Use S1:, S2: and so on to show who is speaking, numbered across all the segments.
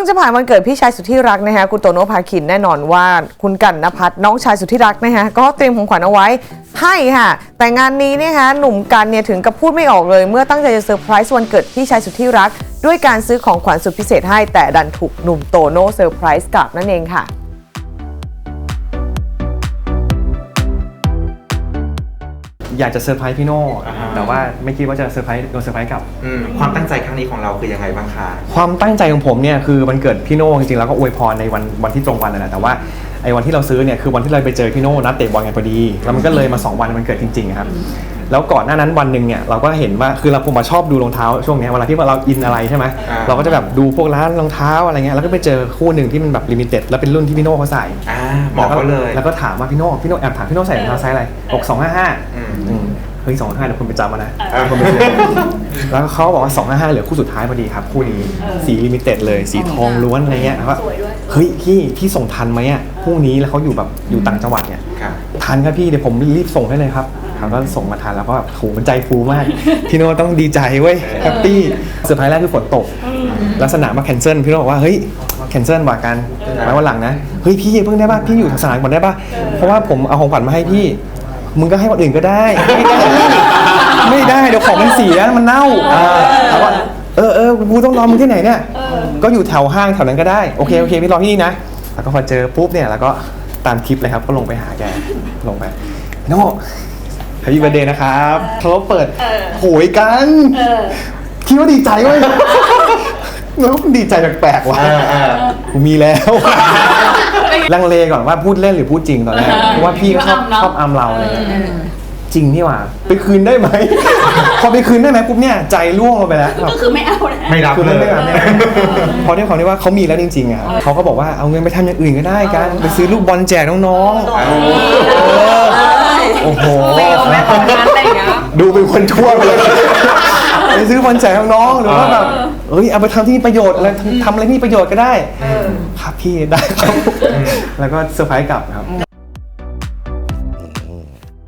S1: พิ่งจะผ่านวันเกิดพี่ชายสุดที่รักนะคะคุณโตโนภาคินแน่นอนว่าคุณกันนภัทรน้องชายสุดที่รักนะคะก็เตรียมของขวัญเอาไว้ให้ค่ะแต่งานนี้นะคะหนุ่มกันเนี่ยถึงกับพูดไม่ออกเลย เมื่อตั้งใจจะเซอร์ไพรส์วันเกิดพี่ชายสุดที่รัก ด้วยการซื้อของขวัญสุดพิเศษให้แต่ดันถูกหนุ่มโตโน่เซอร์ไพรส์กลับนั่นเองค่ะ
S2: อยากจะเซอร์ไพรส์พี่โน่แต่ว่าไม่คิดว่าจะเซอร์ไพรส์โดนเซอร์ไพรส์กลับ
S3: อืมความตั้งใจครั้งนี้ของเราคือยังไงบ้างคะ
S2: ความตั้งใจของผมเนี่ยคือวันเกิดพี่โน่จริงๆแล้วก็อวยพรในวันวันที่ตรงวันนั่นแหละแต่ว่าไอ้วันที่เราซื้อเนี่ยคือวันที่เราไปเจอพี่โน่นัดเตะบอลกันพอดี แล้วมันก็เลยมา2วันมันเกิดจริงๆครับ แล้วก่อนหน้านั้นวันหนึ่งเนี่ยเราก็เห็นว่าคือเราผมมาชอบดูรองเท้าช่วงเนี้ยเวลาที่เราอินอะไรใช่ไหมเราก็จะแบบดูพวกร้านรองเท้าอะไรเงี้ยแล้วก็ไปเจอคู่หนึ่งที่มันแบบลิมิเต็ดแล้วเป็นรุ่นที่พี่โน่เขาใส่
S3: อ่าบอกเขาเลย
S2: แล้วก็ถามว่าพี่โน่พี่โน่แอบถามพี่โน่ใส่รองเท้าไซส์อะไรอกสองห้าห้า
S3: อืม
S2: เฮ้ยสองห้าเดี๋ยวคุณไปจำมานะ
S3: เออ
S2: คุณไปซื้อแล้วเขาบอกว่าสองห้าห้าเหลือคู่สุดท้ายพอดีครับ คู่นี้สีลิมิเต็ดเลย สีทองล้วนอะไรเงี้ยแล้วก็เฮ้ยพี่พี่ส่งทันไหมอะพรุ่งนี้แล้วเขาอยู่แบบอยู่ต่างจังหวัดเนี่ย
S3: ครับ
S2: ทันครับพี่เดี๋ยวผมรีบส่งให้เลยครับ เขาก็ส่งมาทันแล้วก็แบบโหมันใจฟูมาก พี่โน่ต้องดีใจเว้ยแฮปปี้เซอร์ไพรส์แรกคือฝนตกแล้วสนามมาแคนเซิลพี่โน่บอกว่าเฮ้ยแคนเซิลว่ากันไว้วันหลังนะเฮ้ยพี่เพิ่งได้ป่ะพี่อยู่สนามก่อนได้ป่ะเพราะว่าผมเอาของขวัญมาให้พี่มึงก็ให้คนอื่นก็ได้ไม่ได้ ไม่ได้เดี๋ยวของมันเสียมันเน่าอ่าแล้วก็เออเออกูต้องรอมึงที่ไหนเนี่ยก็อยู่แถวห้างแถวนั้นก็ได้โอเคโอเคพี่รอที่นี่นะแล้วก็พอเจอปุ๊บเนี่ยแล้วก็ตามคลิปเลยครับก็ลงไปหาแกลงไปโน่แฮ ปปี้เบอร์เดย์นะครับเขาเปิดโหยกันคิดว่าดีใจเว้ย แล้วดีใจแปลกๆว่ะ
S3: เออเออ
S2: กูมีแล้ว ลังเลก่อนว่าพูดเล่นหรือพูดจริงตอนแรกเพราะว่าพี่ก็ชอบชอบอำเราอะไรเงี้ยจริงนี่หว่า ไปคืนได้ไหม พอไปคืนได้ไหมปุ๊บเนี่ยใจร่วงลงไปแล้ว
S4: ก็คือไม่เอานะ
S3: ไม่รับ
S2: คือ
S3: เล
S2: ไม่
S3: ย
S2: ไม่แบบไม่พอด้วยความที่ว่าเขามีแล้วจริงๆอะเขาก็บอกว่าเอาเงินไปทำอย่างอื่นก็ได้กัน ไปซื้อลูกบอลแจกน้องๆเออ โอ้โห
S4: ไม่ตอนนั้นอะไรอย่างเงี้ย
S2: ดูเป็นคนชั่วไปเลย ไปซื้อบอลแจกน้องๆหรือว่าแบบเอ้ยเอาไปทำที่มีประโยชน์อะไรทำทำอะไรที่มีประโยชน์ก็ได้ครับพี่ได้ครับ แล้วก็เซอร์ไพรส์กลับครับ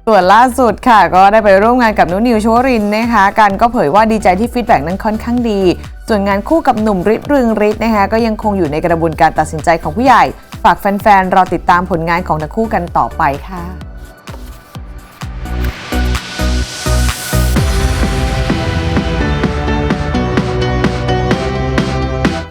S1: ส่วนล่าสุดค่ะ ก็ได้ไปร่วมงานกับนุนิวชวรินทร์นะคะกันก็เผยว่าดีใจที่ฟีดแบ็กนั้นค่อนข้างดี ส่วนงานคู่กับหนุ่มฤทธิ์เรืองฤทธิ์นะคะก็ยังคงอยู่ในกระบวนการตัดสินใจของผู้ใหญ่ ฝากแฟนๆรอติดตามผลงานของทั้งคู่กันต่อไปค่ะ